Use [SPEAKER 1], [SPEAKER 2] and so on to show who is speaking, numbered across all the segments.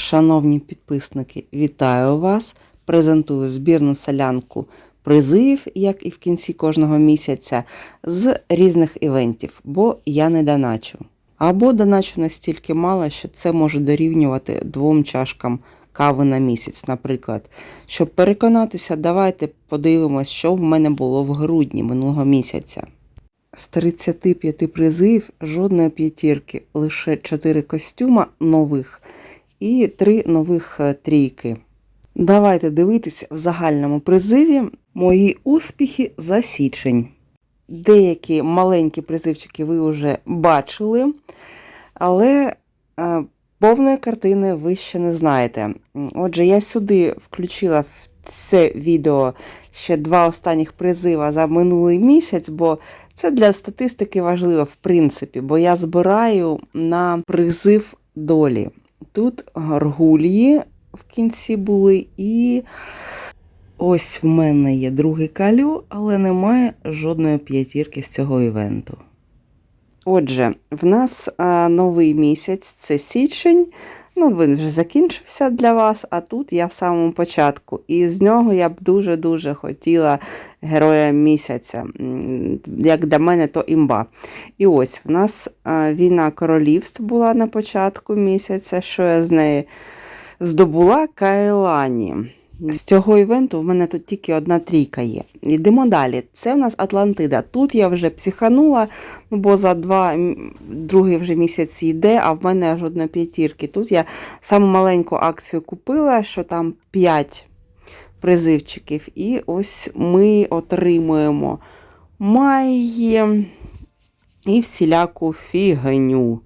[SPEAKER 1] Шановні підписники, вітаю вас! Презентую збірну солянку призивів, як і в кінці кожного місяця, з різних івентів, бо я не доначу. Або доначу настільки мало, що це може дорівнювати двом чашкам кави на місяць, наприклад. Щоб переконатися, давайте подивимось, що в мене було в грудні минулого місяця. З 35 призивів жодної п'ятірки, лише 4 костюма нових і 3 нових е, трійки. Давайте дивитися в загальному призиві мої успіхи за січень. Деякі маленькі призивчики ви вже бачили, але е, повної картини ви ще не знаєте. Отже, я сюди включила в це відео ще два останніх призива за минулий місяць, бо це для статистики важливо, в принципі, бо я збираю на призив долі. Тут гаргульї в кінці були, і ось в мене є другий калю, але немає жодної п'ятірки з цього івенту. Отже, в нас а, новий місяць це січень. Ну, він вже закінчився для вас, а тут я в самому початку. І з нього я б дуже-дуже хотіла героя місяця. Як для мене, то імба. І ось в нас війна королівств була на початку місяця, що я з неї здобула Кайлані. З цього івенту в мене тут тільки одна трійка є. Йдемо далі. Це в нас Атлантида. Тут я вже психанула, ну, бо за два другий вже місяць йде, а в мене жодної п'ятірки. Тут я саму маленьку акцію купила, що там 5 призивчиків. І ось ми отримуємо майї і всіляку фігню.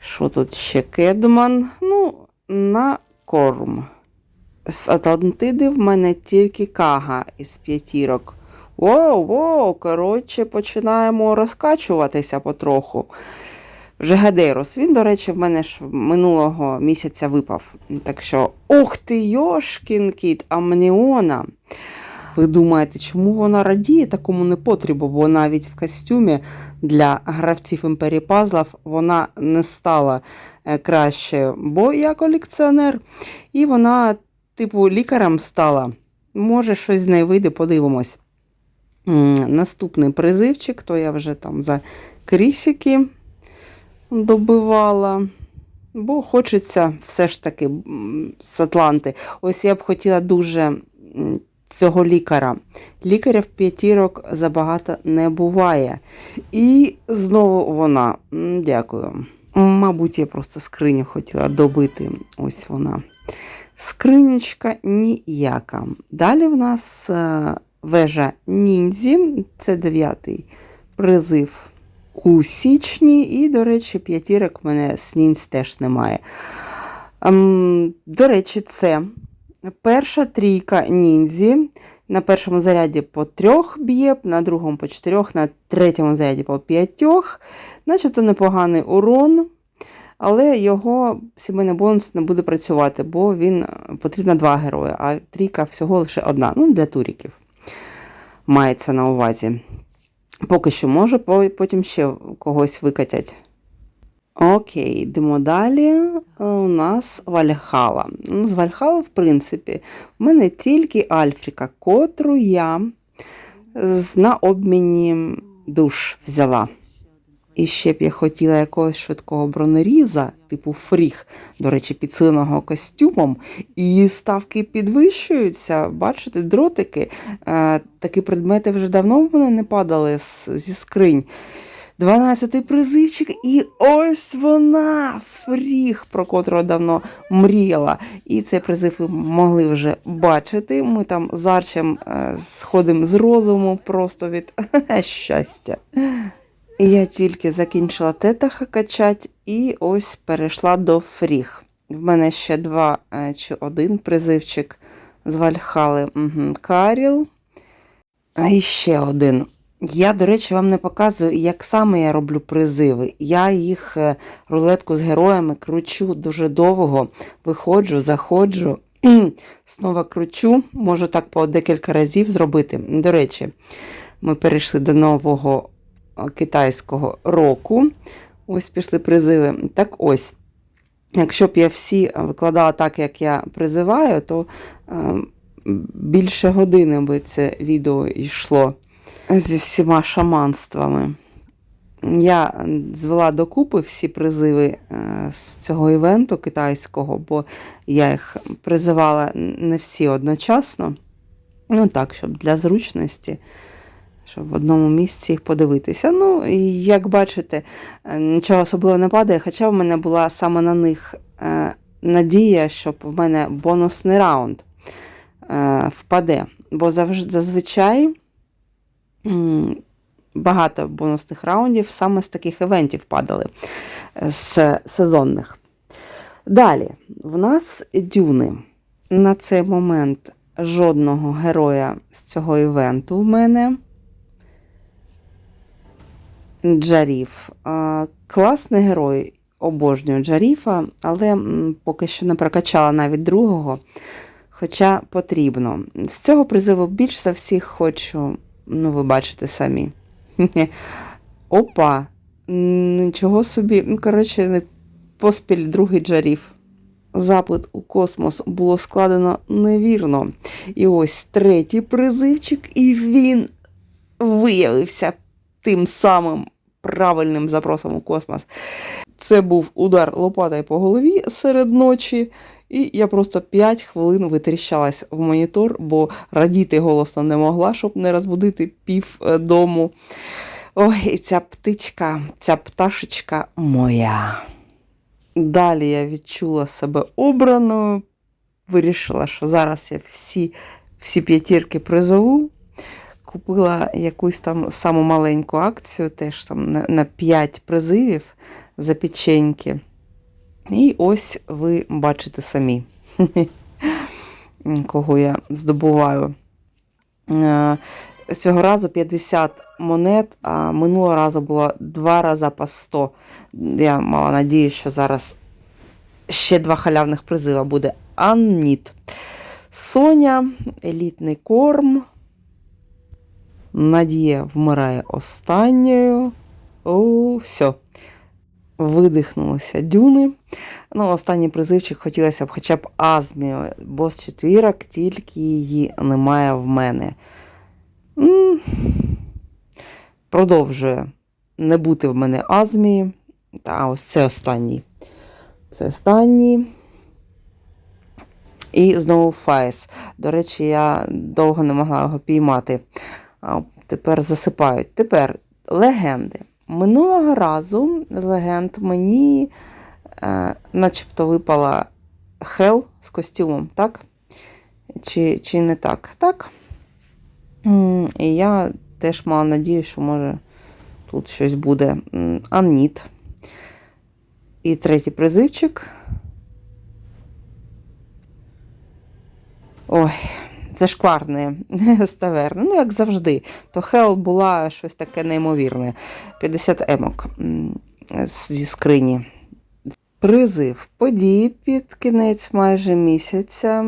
[SPEAKER 1] Що тут ще кедман? Ну, на корм. З Атлантиди в мене тільки кага із п'ятірок. Воу, воу, коротше, починаємо розкачуватися потроху. Вже Гадерос. Він, до речі, в мене ж минулого місяця випав. Так що, ух ти, Йошкін кіт, Амніона. Ви думаєте, чому вона радіє такому непотребу? Бо навіть в костюмі для гравців імперії пазлів вона не стала е, краще, бо я колекціонер. І вона, типу, лікарем стала. Може, щось з неї вийде, подивимось. Наступний призивчик, то я вже там за крісики добивала. Бо хочеться все ж таки з Атланти. Ось я б хотіла дуже цього лікаря. Лікаря в п'ятірок забагато не буває. І знову вона. Дякую. Мабуть, я просто скриню хотіла добити. Ось вона. Скринічка ніяка. Далі в нас е, вежа ніндзі, це дев'ятий призив у січні. І, до речі, п'ятірок в мене з ніндз теж немає. Ем, до речі, це перша трійка ніндзі. На першому заряді по трьох б'є, на другому по чотирьох, на третьому заряді по п'ятьох. Начебто непоганий урон, але його сімейний бонус не буде працювати, бо він е, потрібно два герої, а трійка всього лише одна. Ну, для туріків мається на увазі. Поки що може, потім ще когось викатять. Окей, йдемо далі. Е, У нас Вальхала. Ну, З Вальхали, в принципі, в мене тільки Альфріка, котру я на обміні душ взяла. І ще б я хотіла якогось швидкого бронеріза, типу фріг, до речі, підсиленого костюмом, і ставки підвищуються. Бачите, дротики. Е, такі предмети вже давно в мене не падали зі скринь. 12-й призивчик, і ось вона, фріг, про котрого давно мріяла. І цей призив ви могли вже бачити. Ми там з Арчем е, сходимо з розуму просто від щастя. Я тільки закінчила тетаха качать і ось перейшла до фріг. В мене ще два е, чи один призивчик з Вальхали. Угу. Каріл. А і ще один. Я, до речі, вам не показую, як саме я роблю призиви. Я їх е, рулетку з героями кручу дуже довго, виходжу, заходжу, знову кручу, можу так по декілька разів зробити. До речі, ми перейшли до нового китайського року. Ось пішли призиви. Так ось. Якщо б я всі викладала так, як я призиваю, то е, більше години би це відео йшло зі всіма шаманствами. Я звела докупи всі призиви е, з цього івенту китайського, бо я їх призивала не всі одночасно. Ну так, щоб для зручності, щоб в одному місці їх подивитися. Ну, як бачите, е, нічого особливого не падає, хоча в мене була саме на них е, надія, щоб в мене бонусний раунд е, впаде. Бо зазвичай багато бонусних раундів саме з таких івентів падали, з сезонних. Далі, в нас дюни. На цей момент жодного героя з цього івенту в мене. Джаріф. Класний герой, обожнюю Джаріфа, але поки що не прокачала навіть другого. Хоча потрібно. З цього призиву більш за всіх хочу, ну, ви бачите самі. Опа! Нічого собі. Ну, коротше, поспіль другий Джаріф. Запит у космос було складено невірно. І ось третій призивчик, і він виявився тим самим правильним запросом у космос. Це був удар лопатою по голові серед ночі, і я просто 5 хвилин витріщалась в монітор, бо радіти голосно не могла, щоб не розбудити пів е, дому. Ой, ця птичка, ця пташечка моя. Далі я відчула себе обраною, вирішила, що зараз я всі, всі п'ятірки призову. Купила якусь там саму маленьку акцію, теж там на, на 5 призивів за печеньки. І ось ви бачите самі, кого я здобуваю. Е, Цього разу 50 монет, а минулого разу було два рази по 100. Я мала надію, що зараз ще два халявних призива буде. Анніт. Соня, елітний корм. Надія вмирає останньою. О, все. Видихнулися дюни. Ну, Останній призивчик хотілося б хоча б Азмію, бо з четвірок тільки її немає в мене. М, Продовжує не бути в мене Азмії. Та ось це останній. Це останній. І знову Файс. До речі, я довго не могла його піймати. А Тепер засипають. Тепер легенди. Минулого разу легенд мені е, начебто випала Хел з костюмом, так? Чи, чи не так? Так. І я теж мала надію, що може тут щось буде. Анніт. І третій призивчик. Ой, зашкварне з таверни. Ну, як завжди. То Хел була щось таке неймовірне. 50 емок зі скрині. Призив події під кінець майже місяця.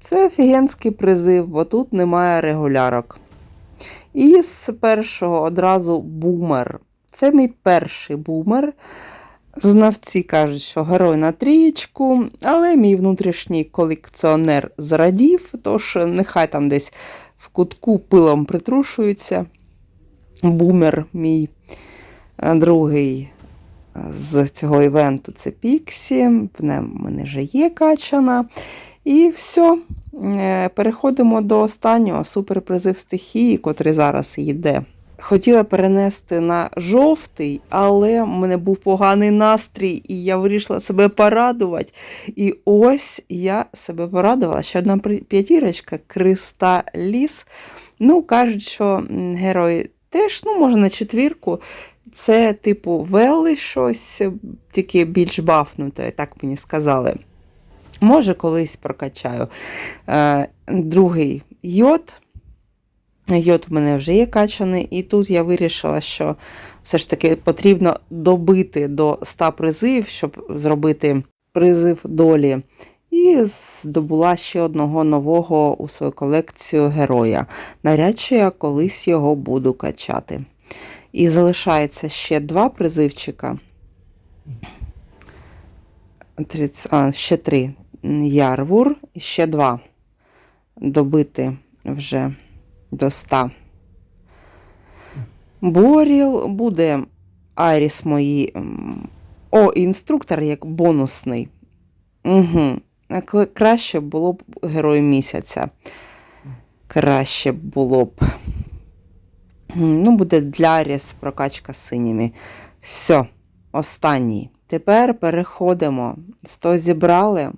[SPEAKER 1] Це офігенський призив, бо тут немає регулярок. І з першого одразу бумер. Це мій перший бумер. Знавці кажуть, що герой на трієчку, але мій внутрішній колекціонер зрадів, тож нехай там десь в кутку пилом притрушується. Бумер мій е, другий з цього івенту це Піксі. В мене вже є качана. І все. Е, Переходимо до останнього суперпризив стихії, котрий зараз йде. Хотіла перенести на жовтий, але в мене був поганий настрій, і я вирішила себе порадувати. І ось я себе порадувала. Ще одна п'ятірочка Кристаліс. Ну, кажуть, що м, герой теж, ну, може, на четвірку. Це, типу, Велли щось, тільки більш бафнуте, так мені сказали. Може, колись прокачаю. Е, другий йод. Йод в мене вже є качаний, і тут я вирішила, що все ж таки потрібно добити до 100 призивів, щоб зробити призив долі. І здобула ще одного нового у свою колекцію героя. Навряд чи я колись його буду качати. І залишається ще два призивчика. а, ще три. Ярвур, і ще два. Добити вже 100. Боріл буде Айріс мої. О, інструктор як бонусний. Угу. Краще було б герой місяця. Краще було б. Ну, буде для Аріс прокачка синіми. Все, останній. Тепер переходимо. 100 зібрали.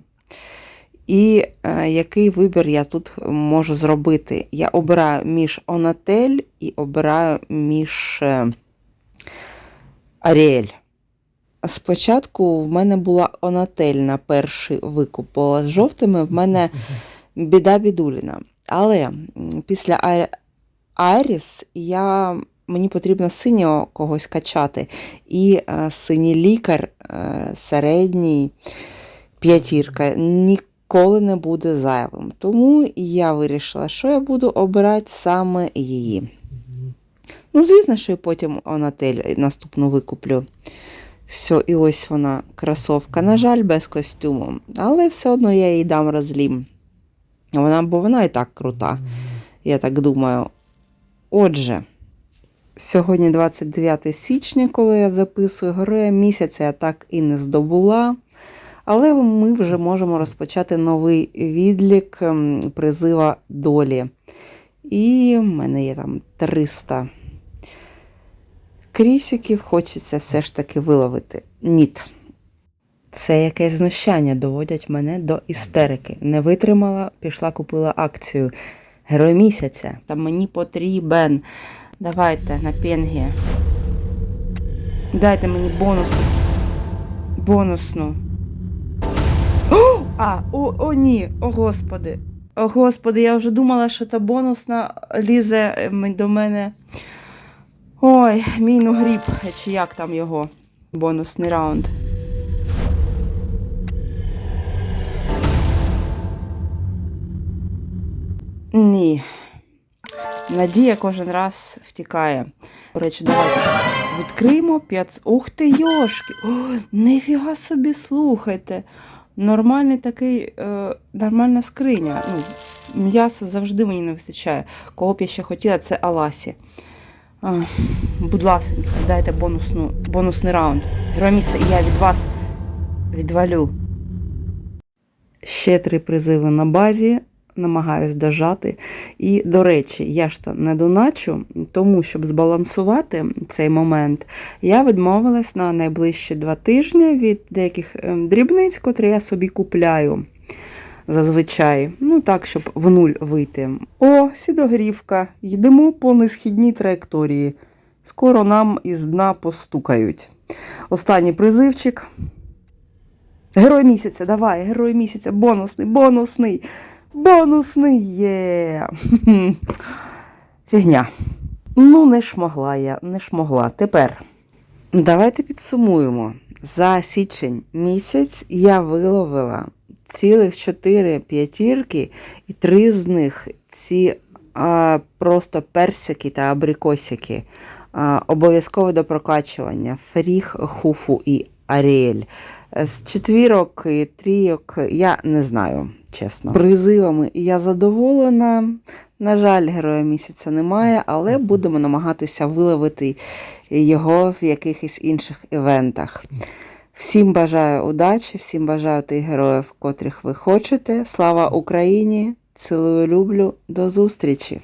[SPEAKER 1] І е, який вибір я тут можу зробити? Я обираю між Онатель і обираю між е, Аріель. Спочатку в мене була Онатель на перший викуп, бо з жовтими в мене біда бідуліна. Але після Айріс я, мені потрібно синього когось качати. І е, синій лікар е, середній п'ятірка ніколи не буде зайвим. Тому я вирішила, що я буду обирати саме її. Ну, звісно, що і потім Онатель наступну викуплю. Все, і ось вона, кросовка. На жаль, без костюму. Але все одно я їй дам розлім. Вона, бо вона і так крута, я так думаю. Отже, сьогодні 29 січня, коли я записую героя місяця, я так і не здобула. Але ми вже можемо розпочати новий відлік ем, призива долі. І в мене є там 300 крісиків, хочеться все ж таки виловити. Ніт. Це якесь знущання доводять мене до істерики. Не витримала, пішла, купила акцію. Герой місяця. Та мені потрібен. Давайте на пенгі. Дайте мені бонус. Бонусну. А, о, о, ні, о господи. О, господи, я вже думала, що та бонусна лізе ем, до мене. Ой, мій ну гріб, чи як там його бонусний раунд. Ні. Надія кожен раз втікає. До речі, давайте відкриємо 5. Ух ти, йошки! О, нифіга собі слухайте. Нормальний такий, е, нормальна скриня. Ну, м'яса завжди мені не вистачає. Кого б я ще хотіла, це Аласі. Е, будь ласка, дайте бонусну, бонусний раунд. І я від вас відвалю. Ще три призиви на базі. Намагаюсь дожати. І, до речі, я ж то не доначу, тому щоб збалансувати цей момент, я відмовилась на найближчі два тижні від деяких ем, дрібниць, котрі я собі купляю зазвичай. Ну так, щоб в нуль вийти. О, сідогрівка. Йдемо по несхідній траєкторії. Скоро нам із дна постукають. Останній призивчик. Герой місяця, давай, герой місяця, бонусний, бонусний, бонусний є. Фігня. Ну, не шмогла я, не шмогла. Тепер давайте підсумуємо. За січень місяць я виловила цілих чотири п'ятірки, і три з них ці а, просто персики та абрикосики. Обов'язково до прокачування. Фріг, хуфу і Аріель. З четвірок і трійок я не знаю, чесно. Призивами я задоволена. На жаль, героя місяця немає, але будемо намагатися виловити його в якихось інших івентах. Всім бажаю удачі, всім бажаю тих героїв, котрих ви хочете. Слава Україні! Цілую, люблю, до зустрічі!